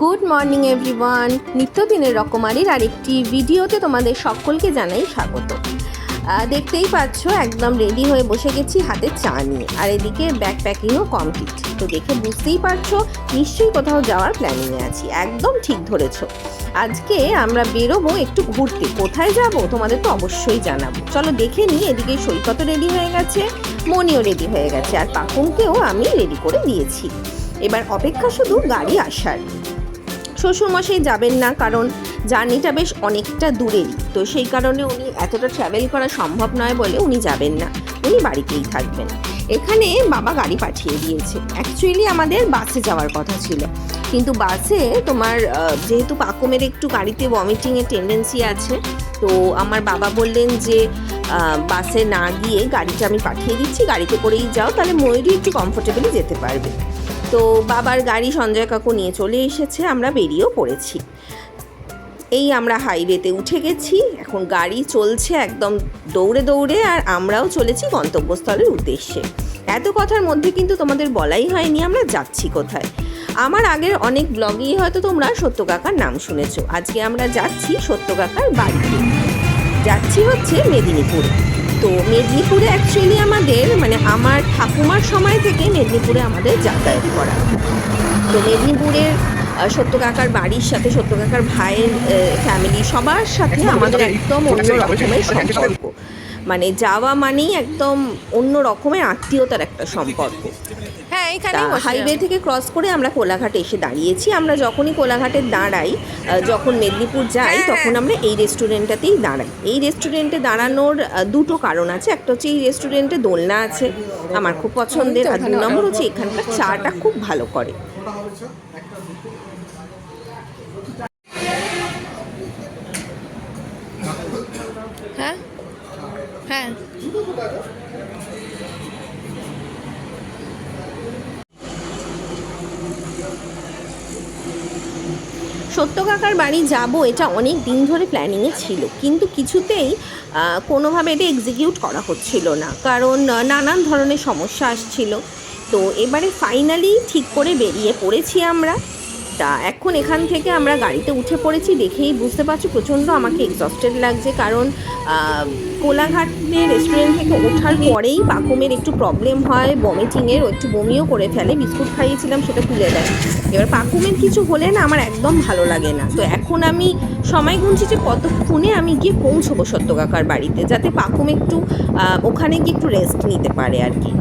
Good morning everyone নিত্যদিনের রকমারির আরেকটি ভিডিওতে তোমাদের সকলকে জানাই স্বাগত। দেখতেই পাচ্ছ, একদম রেডি হয়ে বসে গেছি হাতে চা নিয়ে। আর এদিকে ব্যাগ প্যাকিংও কমপ্লিট তো দেখে বুঝতেই পারছ, নিশ্চয়ই কোথাও যাওয়ার প্ল্যানিংয়ে আছি। একদম ঠিক ধরেছ। আজকে আমরা বেরোবো একটু ঘুরতে। কোথায় যাব তোমাদের তো অবশ্যই জানাব। চলো দেখে নিই, এদিকে সৈকত রেডি হয়ে গেছে, মনিও রেডি হয়ে গেছে, আর পাকুমকেও আমি রেডি করে দিয়েছি। এবার অপেক্ষা শুধু গাড়ি আসার। শ্বশুরমশাই যাবেন না, কারণ জার্নিটা বেশ অনেকটা দূরেরই তো সেই কারণে উনি এতটা ট্রাভেল করা সম্ভব নয় বলে উনি যাবেন না। উনি বাড়িতেই থাকবেন। এখানে বাবা গাড়ি পাঠিয়ে দিয়েছে। অ্যাকচুয়ালি আমাদের বাসে যাওয়ার কথা ছিল। কিন্তু বাসে তোমার যেহেতু পাকুমের একটু গাড়িতে ভমিটিংয়ের টেন্ডেন্সি আছে, তো আমার বাবা বললেন যে বাসে না গিয়ে গাড়িটা আমি পাঠিয়ে দিচ্ছি, গাড়িতে করেই যাও, তাহলে ময়ূরী একটু কমফোর্টেবলি যেতে পারবে। তো বাবার গাড়ি সঞ্জয় কাকু নিয়ে চলে এসেছে, আমরা বেরিয়েও পড়েছি। এই আমরা হাইওয়েতে উঠে গেছি, এখন গাড়ি চলছে একদম দৌড়ে দৌড়ে আর আমরাও চলেছি গন্তব্যস্থলের উদ্দেশ্যে। এত কথার মধ্যে কিন্তু তোমাদের বলাই হয়নি আমরা যাচ্ছি কোথায়। আমার আগের অনেক ব্লগেই হয়তো তোমরা সত্য কাকার নাম শুনেছো। আজকে আমরা যাচ্ছি সত্য কাকার বাড়িতে। যাচ্ছি হচ্ছে মেদিনীপুরে। তো মেদিনীপুরে অ্যাকচুয়ালি আমাদের মানে আমার ঠাকুমার সময় থেকে মেদিনীপুরে আমাদের যাতায়াত করা। তো মেদিনীপুরের সত্য কাকার বাড়ির সাথে সত্য কাকার ভাইয়ের ফ্যামিলি সবার সাথে আমাদের একদম অন্য রকমের সম্পর্ক। মানে যাওয়া মানেই একদম অন্য রকমের আত্মীয়তার একটা সম্পর্ক। হ্যাঁ এখানে হাইওয়ে থেকে ক্রস করে আমরা কোলাঘাটে এসে দাঁড়িয়েছি। আমরা যখনই কোলাঘাটে দাঁড়াই যখন মেদিনীপুর যাই হ্যাঁ। তখন আমরা এই রেস্টুরেন্টটাতেই দাঁড়াই। এই রেস্টুরেন্টে দাঁড়ানোর দুটো কারণ আছে। একটা হচ্ছে এই রেস্টুরেন্টে দোলনা আছে আমার খুব পছন্দের। আর দু নম্বর হচ্ছে এখানকার চাটা খুব ভালো করে। হ্যাঁ হ্যাঁ। সত্য কাকার বাড়ি যাব এটা অনেক দিন ধরে প্ল্যানিংয়ে ছিল, কিন্তু কিছুতেই কোনোভাবে এটা এক্সিকিউট করা হচ্ছিল না, কারণ নানান ধরনের সমস্যা আসছিল। তো এবারে ফাইনালি ঠিক করে বেরিয়ে পড়েছি আমরা। তা এখন এখান থেকে আমরা গাড়িতে উঠে পড়েছি দেখেই বুঝতে পারছ প্রচণ্ড আমাকে এক্সস্টেড লাগছে। কারণ আহ, কোলাঘাটে রেস্টুরেন্ট থেকে ওঠার পরেই পাকুমের একটু প্রবলেম হয় বমিটিংয়ের একটু বমিও করে ফেলে। বিস্কুট খাইয়েছিলাম সেটা তুলে দেয়। এবার পাকুমের কিছু হলে না আমার একদম ভালো লাগে না। তো এখন আমি সময় গুনছি যে কতক্ষণে আমি গিয়ে পৌঁছবো সত্য কাকার বাড়িতে যাতে পাকুম একটু ওখানে গিয়ে একটু রেস্ট নিতে পারে আর কি।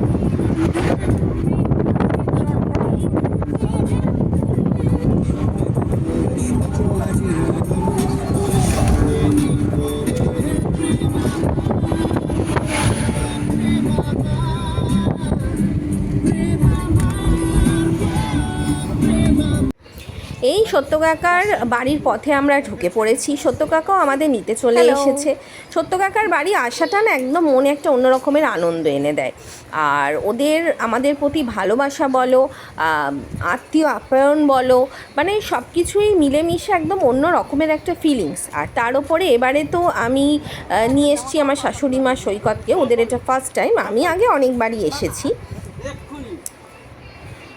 এই সত্য কাকার বাড়ির পথে আমরা ঢুকে পড়েছি। সত্য কাকাও আমাদের নিতে চলে এসেছে। সত্য কাকার বাড়ি আসাটা না একদম মনে একটা অন্য রকমের আনন্দ এনে দেয়। আর ওদের আমাদের প্রতি ভালোবাসা বলো আত্মীয় আপ্যায়ন বলো মানে সব কিছুই মিলেমিশে একদম অন্য রকমের একটা ফিলিংস আর তার উপরে এবারে তো আমি নিয়ে এসেছি আমার শাশুড়ি মা সৈকতকে। ওদের এটা ফার্স্ট টাইম আমি আগে অনেকবারই এসেছি।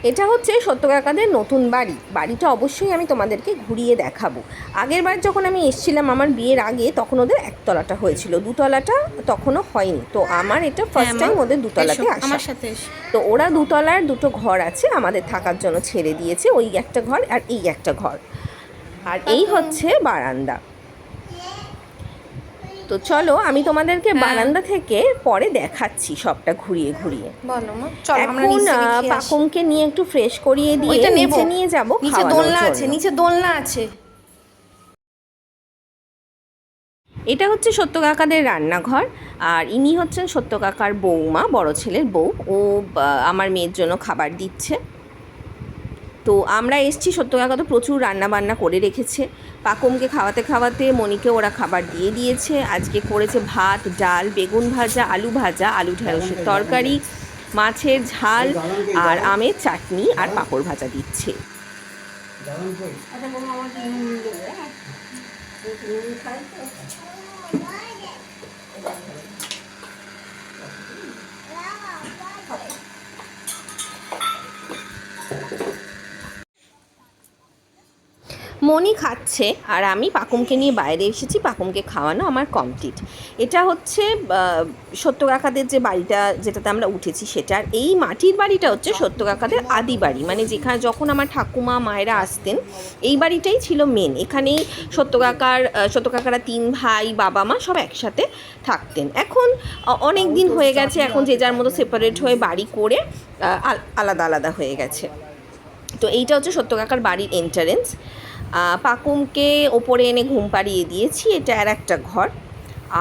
এটা হচ্ছে সত্যকাকাদের নতুন বাড়ি। বাড়িটা অবশ্যই আমি তোমাদেরকে ঘুরিয়ে দেখাবো। আগের বার যখন আমি এসেছিলাম আমার বিয়ের আগে তখন ওদের একতলাটা হয়েছিল। দুতলাটা তখনও হয়নি। তো আমার এটা ফার্স্ট টাইম ওদের দুতলাতে আসা। আমার সাথে তো ওরা দুতলার দুটো ঘর আছে আমাদের থাকার জন্য ছেড়ে দিয়েছে। ওই একটা ঘর আর এই একটা ঘর। আর এই হচ্ছে বারান্দা। তো চলো আমি তোমাদেরকে হ্যাঁ। বারান্দা থেকে পরে দেখাচ্ছি সবটা ঘুরিয়ে ঘুরিয়ে। বলো এখন। পাকুমকে নিয়ে একটু ফ্রেশ করিয়ে দিয়ে নিচে নিয়ে যাব নিচে দোলনা আছে নিচে দোলনা আছে। এটা হচ্ছে সত্য কাকাদের রান্নাঘর আর ইনি হচ্ছেন সত্য কাকার বৌমা বড় ছেলের বউ। ও আমার মেয়ের জন্য খাবার দিচ্ছে। তো আমরা এসছি সত্য কাকা তো প্রচুর রান্না বান্না করে রেখেছে। পাকুমকে খাওয়াতে খাওয়াতে মনিকে ওরা খাবার দিয়ে দিয়েছে। আজকে করেছে ভাত, ডাল, বেগুন ভাজা, আলু ভাজা, আলু ঢেঁড়সের তরকারি, মাছের ঝাল আর আমের চাটনি আর পাঁপড় ভাজা দিচ্ছে। মনি খাচ্ছে আর আমি পাকুমকে নিয়ে বাইরে এসেছি। পাকুমকে খাওয়ানো আমার কমপ্লিট এটা হচ্ছে সত্য কাকাদের যে বাড়িটা যেটাতে আমরা উঠেছি সেটার এই মাটির বাড়িটা হচ্ছে সত্য কাকাদের আদি বাড়ি। মানে যেখানে যখন আমার ঠাকুমা, মায়েরা আসতেন, এই বাড়িটাই ছিল মেন এখানেই সত্য কাকার সত্য কাকারা তিন ভাই, বাবা, মা সব একসাথে থাকতেন। এখন অনেক দিন হয়ে গেছে। এখন যে যার মতো সেপারেট হয়ে বাড়ি করে আলাদা আলাদা হয়ে গেছে। তো এইটা হচ্ছে সত্য কাকার বাড়ির এন্টারেন্স পাকুমকে ওপরে এনে ঘুম পাড়িয়ে দিয়েছি, এটা আর একটা ঘর।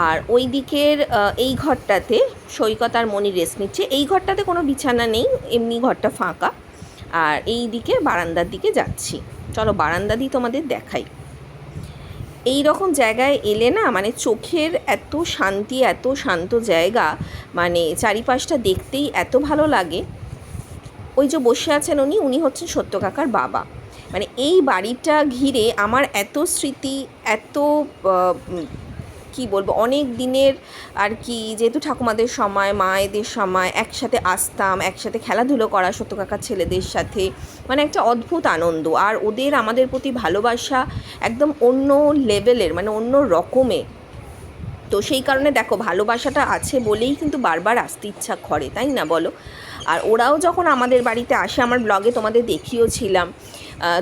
আর ওই দিকের এই ঘরটাতে সৈকত আর মনি রেস্ট নিচ্ছে। এই ঘরটাতে কোনো বিছানা নেই, এমনি ঘরটা ফাঁকা। আর এই দিকে বারান্দার দিকে যাচ্ছি। চলো বারান্দা দিয়ে তোমাদের দেখাই। এই রকম জায়গায় এলে না মানে চোখের এত শান্তি, এত শান্ত জায়গা মানে চারিপাশটা দেখতেই এত ভালো লাগে। ওই যে বসে আছেন উনি উনি হচ্ছেন সত্য কাকার বাবা। মানে এই বাড়িটা ঘিরে আমার এত স্মৃতি এত কি বলব অনেক দিনের আর কি যেহেতু ঠাকুমাদের সময় মায়েদের সময় একসাথে আসতাম একসাথে খেলাধুলো করা সত্য কাকার ছেলেদের সাথে মানে একটা অদ্ভুত আনন্দ। আর ওদের আমাদের প্রতি ভালোবাসা একদম অন্য লেভেলের মানে অন্য রকমের তো সেই কারণে দেখো ভালোবাসাটা আছে বলেই কিন্তু বারবার আসতে ইচ্ছা করে তাই না বলো? আর ওরাও যখন আমাদের বাড়িতে আসে আমার ব্লগে তোমাদের দেখিয়েওছিলাম আহ,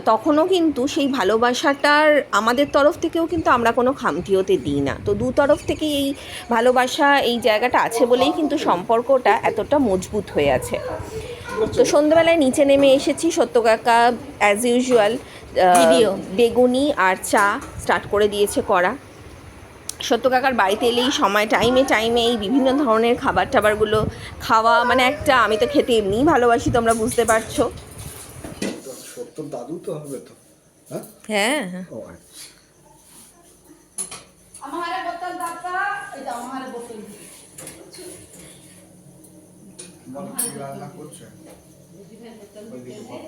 তখনও কিন্তু সেই ভালোবাসাটার আমাদের তরফ থেকেও কিন্তু আমরা কোনো খামতি হতে দিই না। তো দু তরফ থেকে এই ভালোবাসা এই জায়গাটা আছে বলেই কিন্তু সম্পর্কটা এতটা মজবুত হয়ে আছে। তো সন্ধ্যেবেলায় নিচে নেমে এসেছি সত্য কাকা অ্যাজ ইউজুয়াল বেগুনি আর চা স্টার্ট করে দিয়েছে করা সত্য কাকার বাড়িতে এলেই সময় টাইমে টাইমে এই বিভিন্ন ধরনের খাবার টাবারগুলো খাওয়া মানে একটা আমি তো খেতে এমনিই ভালোবাসি তোমরা বুঝতে পারছ। সত্তর দাদু তো হবে তো হ্যাঁ? হ্যাঁ। ও আচ্ছা। ওইদিকে বলো।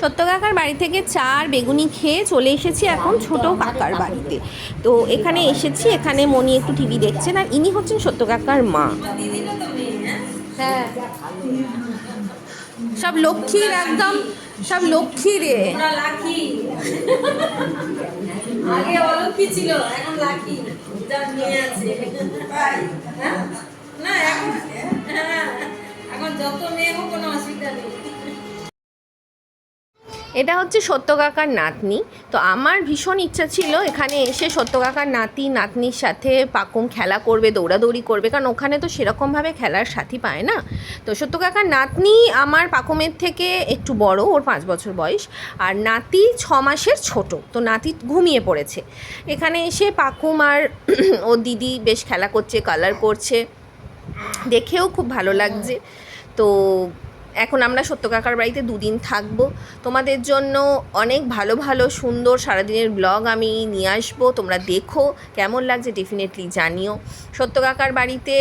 সত্য কাকার বাড়ি থেকে চার বেগুনি খেয়ে চলে এসেছি এখন ছোট কাকার বাড়িতে। তো এখানে এসেছি এখানে মনি একটু টিভি দেখছেন আর ইনি হচ্ছেন সত্য কাকার মা। সব লক্ষ্মীর একদম সব লক্ষ্মী রে লাকি। আগে অলক্ষ্মী ছিল এখন লাকি। আছে। হ্যাঁ? না এখন হ্যাঁ, এখন যত মেয়ে হোক কোনো অসুবিধা নেই। এটা হচ্ছে সত্য কাকার নাতনি। তো আমার ভীষণ ইচ্ছা ছিল এখানে এসে সত্য কাকার নাতি, নাতনির সাথে পাকুম খেলা করবে, দৌড়াদৌড়ি করবে, কারণ ওখানে তো সেরকমভাবে খেলার সাথী পায় না। তো সত্য কাকার নাতনি আমার পাকুমের থেকে একটু বড়, ওর পাঁচ বছর বয়স, আর নাতি ছ মাসের ছোট। তো নাতি ঘুমিয়ে পড়েছে। এখানে এসে পাকুম আর ও দিদি বেশ খেলা করছে কালার করছে। দেখেও খুব ভালো লাগছে। তো এখন আমরা সত্য কাকার বাড়িতে দুদিন থাকব। তোমাদের জন্য অনেক ভালো ভালো, সুন্দর সারাদিনের ব্লগ আমি নিয়ে আসব। তোমরা দেখো, কেমন লাগছে ডেফিনেটলি জানিও। সত্য কাকার বাড়িতে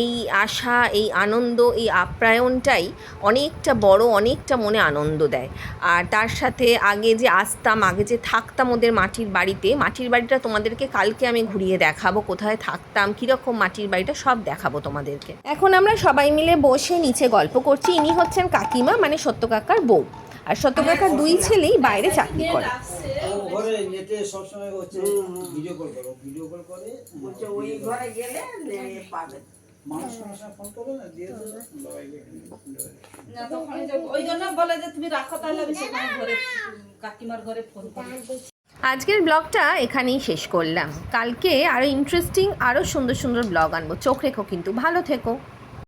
এই আশা, এই আনন্দ, এই আপ্যায়নটাই অনেকটা বড়, অনেকটা মনে আনন্দ দেয়। আর তার সাথে আগে যে আসতাম, আগে যে থাকতাম ওদের মাটির বাড়িতে, মাটির বাড়িটা তোমাদেরকে কালকে আমি ঘুরিয়ে দেখাবো, কোথায় থাকতাম, কীরকম মাটির বাড়িটা সব দেখাবো তোমাদেরকে। এখন আমরা সবাই মিলে বসে নিচে গল্প করছি ইনি হচ্ছেন কাকিমা মানে সত্য কাকার বউ। আর সত্য কাকার দুই ছেলেই বাইরে চাকরি করে। আজকের ব্লগটা এখানেই শেষ করলাম। কালকে আরও ইন্টারেস্টিং আরও সুন্দর সুন্দর ব্লগ আনব। চোখ রেখো কিন্তু। ভালো থেকো।